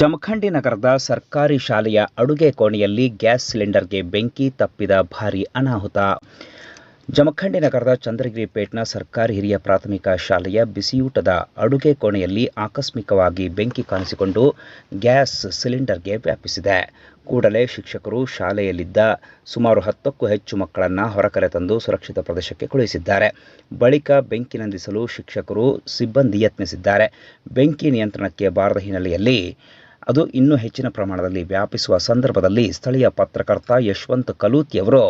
ಜಮಖಂಡಿ ನಗರದ ಸರ್ಕಾರಿ ಶಾಲೆಯ ಅಡುಗೆ ಕೋಣೆಯಲ್ಲಿ ಗ್ಯಾಸ್ ಸಿಲಿಂಡರ್ಗೆ ಬೆಂಕಿ ತಪ್ಪಿದ ಭಾರಿ ಅನಾಹುತ. ಜಮಖಂಡಿ ನಗರದ ಚಂದ್ರಗಿರಿ ಪೇಟ್ನ ಸರ್ಕಾರಿ ಹಿರಿಯ ಪ್ರಾಥಮಿಕ ಶಾಲೆಯ ಬಿಸಿಯೂಟದ ಅಡುಗೆ ಕೋಣೆಯಲ್ಲಿ ಆಕಸ್ಮಿಕವಾಗಿ ಬೆಂಕಿ ಕಾಣಿಸಿಕೊಂಡು ಗ್ಯಾಸ್ ಸಿಲಿಂಡರ್ಗೆ ವ್ಯಾಪಿಸಿದೆ. ಕೂಡಲೇ ಶಿಕ್ಷಕರು ಶಾಲೆಯಲ್ಲಿದ್ದ ಸುಮಾರು ಹತ್ತಕ್ಕೂ ಹೆಚ್ಚು ಮಕ್ಕಳನ್ನು ಹೊರಕರೆ ತಂದು ಸುರಕ್ಷಿತ ಪ್ರದೇಶಕ್ಕೆ ಕಳುಹಿಸಿದ್ದಾರೆ. ಬಳಿಕ ಬೆಂಕಿ ನಂದಿಸಲು ಶಿಕ್ಷಕರು ಸಿಬ್ಬಂದಿ ಯತ್ನಿಸಿದ್ದಾರೆ. ಬೆಂಕಿ ನಿಯಂತ್ರಣಕ್ಕೆ ಬಾರದ ಹಿನ್ನೆಲೆಯಲ್ಲಿ ಅದು ಇನ್ನೂ ಹೆಚ್ಚಿನ ಪ್ರಮಾಣದಲ್ಲಿ ವ್ಯಾಪಿಸುವ ಸಂದರ್ಭದಲ್ಲಿ ಸ್ಥಳೀಯ ಪತ್ರಕರ್ತ ಯಶವಂತ್ ಕಲೂತಿಯವರು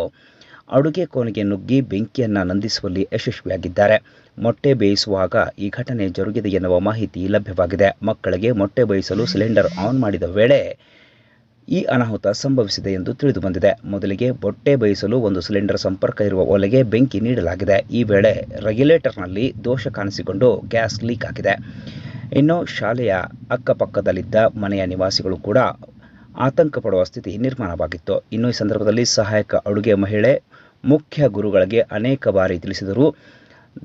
ಅಡುಗೆ ಕೋಣೆಗೆ ನುಗ್ಗಿ ಬೆಂಕಿಯನ್ನು ನಂದಿಸುವಲ್ಲಿ ಯಶಸ್ವಿಯಾಗಿದ್ದಾರೆ. ಮೊಟ್ಟೆ ಬೇಯಿಸುವಾಗ ಈ ಘಟನೆ ಜರುಗಿದೆ ಎನ್ನುವ ಮಾಹಿತಿ ಲಭ್ಯವಾಗಿದೆ. ಮಕ್ಕಳಿಗೆ ಮೊಟ್ಟೆ ಬೇಯಿಸಲು ಸಿಲಿಂಡರ್ ಆನ್ ಮಾಡಿದ ವೇಳೆ ಈ ಅನಾಹುತ ಸಂಭವಿಸಿದೆ ಎಂದು ತಿಳಿದು ಬಂದಿದೆ. ಮೊದಲಿಗೆ ಮೊಟ್ಟೆ ಬೇಯಿಸಲು ಒಂದು ಸಿಲಿಂಡರ್ ಸಂಪರ್ಕ ಇರುವ ಒಲೆಗೆ ಬೆಂಕಿ ನೀಡಲಾಗಿದೆ. ಈ ವೇಳೆ ರೆಗ್ಯುಲೇಟರ್ನಲ್ಲಿ ದೋಷ ಕಾಣಿಸಿಕೊಂಡು ಗ್ಯಾಸ್ ಲೀಕ್ ಆಗಿದೆ. ಇನ್ನು ಶಾಲೆಯ ಅಕ್ಕಪಕ್ಕದಲ್ಲಿದ್ದ ಮನೆಯ ನಿವಾಸಿಗಳು ಕೂಡ ಆತಂಕ ಪಡುವ ಸ್ಥಿತಿ ನಿರ್ಮಾಣವಾಗಿತ್ತು. ಇನ್ನು ಈ ಸಂದರ್ಭದಲ್ಲಿ ಸಹಾಯಕ ಅಡುಗೆ ಮಹಿಳೆ ಮುಖ್ಯ ಗುರುಗಳಿಗೆ ಅನೇಕ ಬಾರಿ ತಿಳಿಸಿದರೂ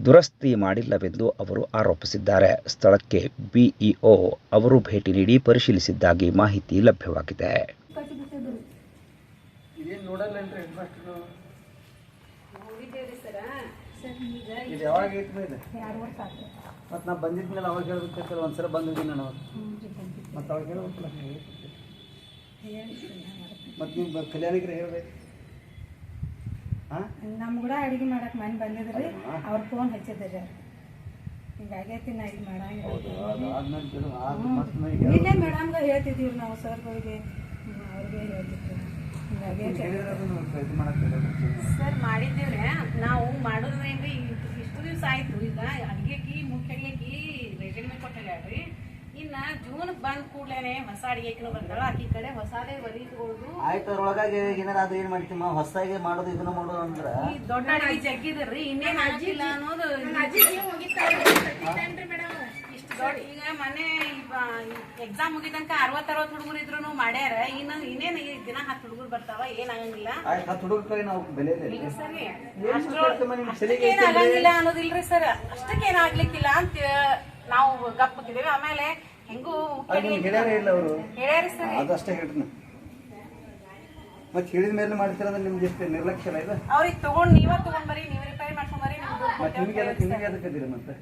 ದುರಸ್ತಿ ಮಾಡಿಲ್ಲವೆಂದು ಅವರು ಆರೋಪಿಸಿದ್ದಾರೆ. ಸ್ಥಳಕ್ಕೆ ಬಿಇಒ ಅವರು ಭೇಟಿ ನೀಡಿ ಪರಿಶೀಲಿಸಿದ್ದಾಗಿ ಮಾಹಿತಿ ಲಭ್ಯವಾಗಿದೆ. ಇದು ಯಾವಾಗ ಇದು. ಎರಡು ವರ್ಷ ಆತು ಮತ್ತು ನಾ ಬಂದಿದ್ಮೇಲೆ ಅವಾಗ ಹೇಳ್ಬೇಕಂತಲ್ಲ ಒಂದು ಸಲ ಬಂದಿದ್ದೀನಿ ನಾನು ಅವಾಗ ಮತ್ತು ಅವಾಗ ಹೇಳ್ಬೇಕಲ್ಲ ಮತ್ತೆ ನೀವು ಕಲ್ಯಾಣಿಗ್ರೆ ಹೇಳ್ಬೇಕು. ಹಾಂ? ನಮ್ಮ ಕೂಡ ಅಡುಗೆ ಮಾಡಕ್ಕೆ ಮನೆ ಬಂದಿದ್ರಿ ಅವ್ರ ಫೋನ್ ಹಚ್ಚಿದ್ರಿ ಹಿಂಗಾಗೈತಿ ನಾ ಇದು ಮಾಡಂಗಿಲ್ಲ ಇಲ್ಲೇ ಮೇಡಮ್ಗೆ ಹೇಳ್ತಿದ್ದೀವಿ ನಾವು ಸರ್ಗಳಿಗೆ ಅವ್ರಿಗೆ ಹೇಳ್ತಿದ್ವಿ. ಸರ್ ಮಾಡಿದ್ದೀವ್ರೆ ನಾವು ಮಾಡೋದ್ರೇನ್ರಿ ದಿವಸ ಆಯ್ತು ಈಗ ಅಡ್ಗೆಕಿ ಮುಖ್ಯ ಅಡ್ಗೆಕಿ ರೆಡಿಮೇಡ್ ಕೊಟ್ಟಲ್ರಿ ಇನ್ನ ಜೂನ್ ಬಂದ್ ಕೂಡಲೇನೆ ಹೊಸ ಅಡ್ಗೆಕಿನೂ ಬಂದಾಳ ಆಕಿ ಕಡೆ ಹೊಸಾದೇ ತಗೊಳ್ದು ಆಯ್ತು ಅದ್ರೊಳಗಾಗಿ ಏನಾದ್ರು ಏನ್ ಮಾಡ್ತೀವಿ ಹೊಸದಾಗಿ ಮಾಡೋದು ಇದನ್ನ ಮಾಡೋದು ಅಂದ್ರ? ಈ ದೊಡ್ಡ ಅಡಿಗೆ ಜಗ್ಗಿದ್ರಿ. ಇನ್ನೇನ್ ಆಗಿಲ್ಲ ಅನ್ನೋದು ಇಷ್ಟು ದೊಡ್ಡ ಈಗ ಮನೆ ಎಕ್ಸಾಮ್ ಮುಗಿದಂಕ ಅರವತ್ ಅರವತ್ ಹುಡುಗರು ಮಾಡ್ಯಾರ ಇನ್ನ ಇನ್ನೇನ ಈ ದಿನ ಹತ್ತು ಹುಡುಗರು ಬರ್ತಾವ ಏನಾಗಂಗಿಲ್ಲ ಆಯ್ತು ಹತ್ತು ಹುಡುಗರ ಕೈ ನಾವು ಬೆಲೆ ಇಲ್ಲ. ಇಲ್ಲ ಸರಿ ಅಷ್ಟಕ್ಕೇನ್ ಆಗಂಗಿಲ್ಲ ಅನ್ನೋದಿಲ್ರಿ ಸರ್. ಅಷ್ಟಕ್ಕೇನ್ ಆಗ್ಲಿಕ್ಕಿಲ್ಲ ಅಂತ ನಾವು ಗಪ್ಪಗಿದ್ದೇವೆ ಆಮೇಲೆ ಹೆಂಗೂ ಅದು ನಿಮ್ಗೆ ಹೇಳ್ಯಾರೇ ಇಲ್ಲ ಅವರು? ಹೇಳ್ಯಾರಿ ಸರ್. ಅದಷ್ಟೇ ಮತ್ತೆ ಹೇಳಿದ ಮೇಲೆ ಮಾಡ್ತಿರೋದು ನಿಮ್ಗೆ ಎಷ್ಟು ನಿರ್ಲಕ್ಷ್ಯ ಅಲ್ಲ ಇದು? ಅವ್ರಿಗೆ ತಗೊಂಡ್ ನೀವ ತಗೊಂಡ್ ಬರ್ರಿ ನೀವ್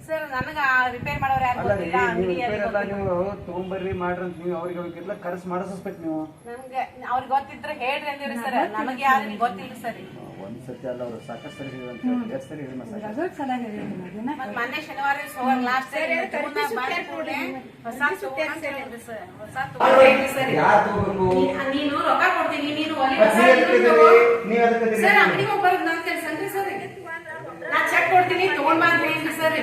ಸರ್ ನನಗ ರಿಪೇರ್ ಮಾಡೋರು ಯಾರು ಗೊತ್ತಿಲ್ಲ ನೀವು ಅಂಗಡಿ ರಿಪೇರ್ ಎಲ್ಲ ನೀವು ತಗೊಂಬರ್ರಿ ಮಾಡ್ರಿ ಅಂತ ನೀವು ಅವ್ರಿಗೆ ಅವ್ರಿಗೆಲ್ಲ ಕರೆಸ್ ಮಾಡಿಸ್ಬೇಕು ನೀವು. ನಮ್ಗೆ ಅವ್ರಿಗೆ ಗೊತ್ತಿದ್ರೆ ಹೇಳ್ರಿ ಅಂದಿವ್ರಿ ಸರ್. ನಮಗೆ ಯಾರು ಗೊತ್ತಿಲ್ಲ ಸರ್ ಒಂದ್ ಸತಿ ಅಲ್ಲ ಅವರು ಸಾಕಷ್ಟು ಸರಿ ಹೇಳಿ ಅಂತ ಹೇಳಿ ಎಷ್ಟು ಸರಿ ಹೇಳಿ ಮತ್ತೆ ಮೊನ್ನೆ ಶನಿವಾರ ಸೋಮವಾರ ಲಾಸ್ಟ್ ಹೊಸ ಸರ್. ಹೊಸ ಸರ್ ಯಾರು ತಗೋಬೇಕು ನೀನು ರೊಕ್ಕ ಕೊಡ್ತೀನಿ ನೀನು ಒಲಿ? ಸರ್ ಅಂಗಡಿಗೆ ಹೋಗ್ಬಾರ್ದು ನನ್ ಕೆಲಸ ಅನ್ರಿ ಸರ್ ನಾ ಚೆಕ್ ಕೊಡ್ತೀನಿ ತಗೊಂಡ್ ಬಾ ಅಂತ ಹೇಳಿದ್ರಿ ಸರ್.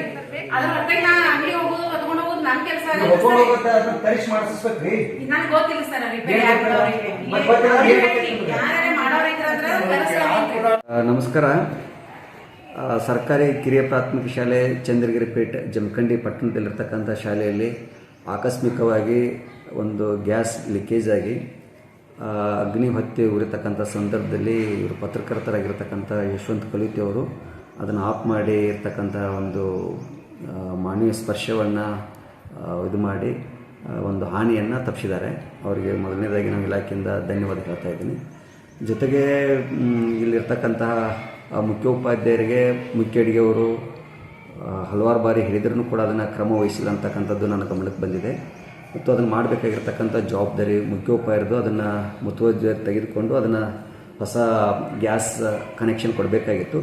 ಅದ್ರ ಹೊರತಾಗಿ ನಾ ಅಂಗಡಿ ಹೋಗೋದು ತಗೊಂಡ್ ಹೋಗೋದು ನನ್ ಕೆಲಸ ಮಾಡಿಸ್ಬೇಕ್ರಿ ನನ್ಗೆ ಗೊತ್ತಿಲ್ಲ ಸರ್ ರಿಪೇರಿ ನಮಸ್ಕಾರ. ಸರ್ಕಾರಿ ಕಿರಿಯ ಪ್ರಾಥಮಿಕ ಶಾಲೆ ಚಂದ್ರಗಿರಿಪೇಟೆ ಜಮಖಂಡಿ ಪಟ್ಟಣದಲ್ಲಿರ್ತಕ್ಕಂಥ ಶಾಲೆಯಲ್ಲಿ ಆಕಸ್ಮಿಕವಾಗಿ ಒಂದು ಗ್ಯಾಸ್ ಲೀಕೇಜ್ ಆಗಿ ಅಗ್ನಿ ಹತ್ಯೆ ಉರಿತಕ್ಕಂಥ ಸಂದರ್ಭದಲ್ಲಿ ಇವರು ಪತ್ರಕರ್ತರಾಗಿರ್ತಕ್ಕಂಥ ಯಶವಂತ್ ಕಲಿತಿ ಅವರು ಅದನ್ನು ಆಫ್ ಮಾಡಿ ಇರ್ತಕ್ಕಂಥ ಒಂದು ಮಾನವೀಯ ಸ್ಪರ್ಶವನ್ನು ಇದು ಮಾಡಿ ಒಂದು ಹಾನಿಯನ್ನು ತಪ್ಪಿಸಿದ್ದಾರೆ ಅವರಿಗೆ ಮೊದಲನೇದಾಗಿ ನಾವು ಇಲಾಖೆಯಿಂದ ಧನ್ಯವಾದ ಹೇಳ್ತಾ ಇದ್ದೀನಿ. ಜೊತೆಗೆ ಇಲ್ಲಿರ್ತಕ್ಕಂತಹ ಮುಖ್ಯೋಪಾಧ್ಯಾಯರಿಗೆ, ಮುಖ್ಯ ಅಡಿಗೆಯವರು ಹಲವಾರು ಬಾರಿ ಹೇಳಿದ್ರೂ ಕೂಡ ಅದನ್ನು ಕ್ರಮ ವಹಿಸಿಲ್ಲ ಅಂತಕ್ಕಂಥದ್ದು ನನ್ನ ಗಮನಕ್ಕೆ ಬಂದಿದೆ. ಮತ್ತು ಅದನ್ನು ಮಾಡಬೇಕಾಗಿರ್ತಕ್ಕಂಥ ಜವಾಬ್ದಾರಿ ಮುಖ್ಯೋಪಾಯರದು ಅದನ್ನು ಮುತುವರ್ಜಿ ತೆಗೆದುಕೊಂಡು ಅದನ್ನು ಹೊಸ ಗ್ಯಾಸ್ ಕನೆಕ್ಷನ್ ಕೊಡಬೇಕಾಗಿತ್ತು.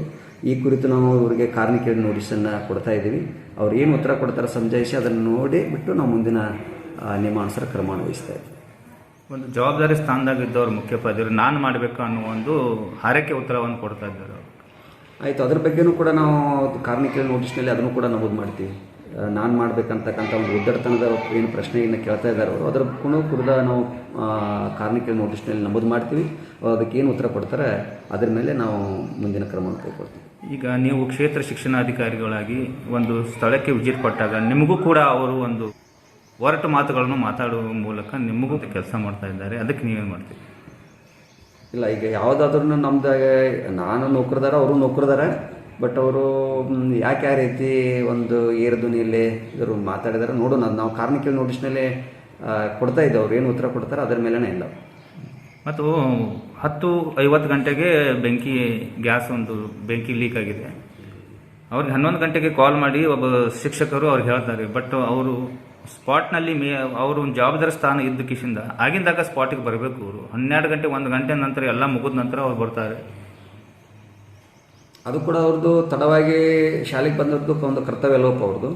ಈ ಕುರಿತು ನಾವು ಅವರಿಗೆ ಕಾರ್ಮಿಕ ನೋಟಿಸನ್ನು ಕೊಡ್ತಾ ಇದ್ದೀವಿ. ಅವ್ರು ಏನು ಉತ್ತರ ಕೊಡ್ತಾರೆ ಸಮಜಾಯಿಸಿ ಅದನ್ನು ನೋಡಿ ಬಿಟ್ಟು ನಾವು ಮುಂದಿನ ನಿಯಮಾನುಸಾರ ಕ್ರಮ ವಹಿಸ್ತಾ ಇದ್ದೀವಿ. ಒಂದು ಜವಾಬ್ದಾರಿ ಸ್ಥಾನದಾಗಿದ್ದವರು ಮುಖ್ಯೋಪಾಧ್ಯಾಯರು ನಾನು ಮಾಡಬೇಕು ಅನ್ನೋ ಒಂದು ಹಾರೈಕೆ ಉತ್ತರವನ್ನು ಕೊಡ್ತಾ ಇದ್ದಾರೆ ಆಯಿತು ಅದ್ರ ಬಗ್ಗೆನೂ ಕೂಡ ನಾವು ಕಾರ್ಮಿಕರ ನೋಟಿಸ್ನಲ್ಲಿ ಅದನ್ನು ಕೂಡ ನಮೂದು ಮಾಡ್ತೀವಿ. ನಾನು ಮಾಡಬೇಕಂತಕ್ಕಂಥ ಒಂದು ಉದ್ದಡತನದ ಏನು ಪ್ರಶ್ನೆಯನ್ನು ಕೇಳ್ತಾ ಇದ್ದಾರೆ ಅವರು. ಅದ್ರ ಕೂಡ ಕೂಡ ನಾವು ಕಾರ್ಮಿಕರ ನೋಟಿಸ್ನಲ್ಲಿ ನಮೂದು ಮಾಡ್ತೀವಿ. ಅದಕ್ಕೆ ಏನು ಉತ್ತರ ಕೊಡ್ತಾರೆ ಅದ್ರ ಮೇಲೆ ನಾವು ಮುಂದಿನ ಕ್ರಮವನ್ನು ಕೈಗೊಳ್ತೀವಿ. ಈಗ ನೀವು ಕ್ಷೇತ್ರ ಶಿಕ್ಷಣಾಧಿಕಾರಿಗಳಾಗಿ ಒಂದು ಸ್ಥಳಕ್ಕೆ ವಿಜಿಟ್ ಕೊಟ್ಟಾಗ ನಿಮಗೂ ಕೂಡ ಅವರು ಒಂದು ಒರಟು ಮಾತುಗಳನ್ನು ಮಾತಾಡುವ ಮೂಲಕ ನಿಮಗೂ ಕೆಲಸ ಮಾಡ್ತಾ ಇದ್ದಾರೆ. ಅದಕ್ಕೆ ನೀವೇನು ಮಾಡ್ತೀವಿ ಇಲ್ಲ, ಈಗ ಯಾವುದಾದ್ರೂ ನಮ್ದು ನಾನು ನೌಕರದಾರ, ಅವರು ನೌಕರದಾರ, ಬಟ್ ಅವರು ಯಾಕೆ ಆ ರೀತಿ ಒಂದು ಏರದು ಧ್ವನಿಯಲ್ಲಿ ಇವರು ಮಾತಾಡಿದಾರೆ ನೋಡೋಣ. ನಾವು ಕಾರ್ಮಿಕ ನೋಟಿಸ್ನಲ್ಲಿ ಕೊಡ್ತಾ ಇದ್ದೆ ಅವ್ರು ಏನು ಉತ್ತರ ಕೊಡ್ತಾರೆ ಅದರ ಮೇಲೇ ಇಲ್ಲ. ಮತ್ತು ಹತ್ತು ಐವತ್ತು ಗಂಟೆಗೆ ಬೆಂಕಿ, ಗ್ಯಾಸ್ ಒಂದು ಬೆಂಕಿ ಲೀಕ್ ಆಗಿದೆ. ಅವ್ರಿಗೆ ಹನ್ನೊಂದು ಗಂಟೆಗೆ ಕಾಲ್ ಮಾಡಿ ಒಬ್ಬ ಶಿಕ್ಷಕರು ಅವ್ರಿಗೆ ಹೇಳ್ತಾರೆ, ಬಟ್ ಅವರು ಸ್ಪಾಟ್ನಲ್ಲಿ ಮೇ, ಅವರು ಒಂದು ಜವಾಬ್ದಾರಿ ಸ್ಥಾನ ಇದ್ದ ಕಿಶಿಂದ ಆಗಿಂದಾಗ ಸ್ಪಾಟಿಗೆ ಬರಬೇಕು ಅವರು. ಹನ್ನೆರಡು ಗಂಟೆ, ಒಂದು ಗಂಟೆ ನಂತರ ಎಲ್ಲ ಮುಗಿದ ನಂತರ ಅವ್ರು ಬರ್ತಾರೆ. ಅದು ಕೂಡ ಅವ್ರದ್ದು ತಡವಾಗಿ ಶಾಲೆಗೆ ಬಂದದ್ದು ಒಂದು ಕರ್ತವ್ಯ ಲೋಪ ಅವ್ರದ್ದು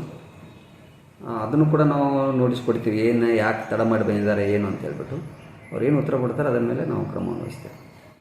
ಅದನ್ನು ಕೂಡ ನಾವು ನೋಟಿಸ್ ಕೊಡ್ತೀವಿ ಏನು, ಯಾಕೆ ತಡ ಮಾಡಿ ಬಂದಿದ್ದಾರೆ, ಏನು ಅಂತ ಹೇಳ್ಬಿಟ್ಟು. ಅವ್ರು ಏನು ಉತ್ತರ ಕೊಡ್ತಾರೆ ಅದರ ಮೇಲೆ ನಾವು ಕ್ರಮವನ್ನು ವಹಿಸ್ತೇವೆ.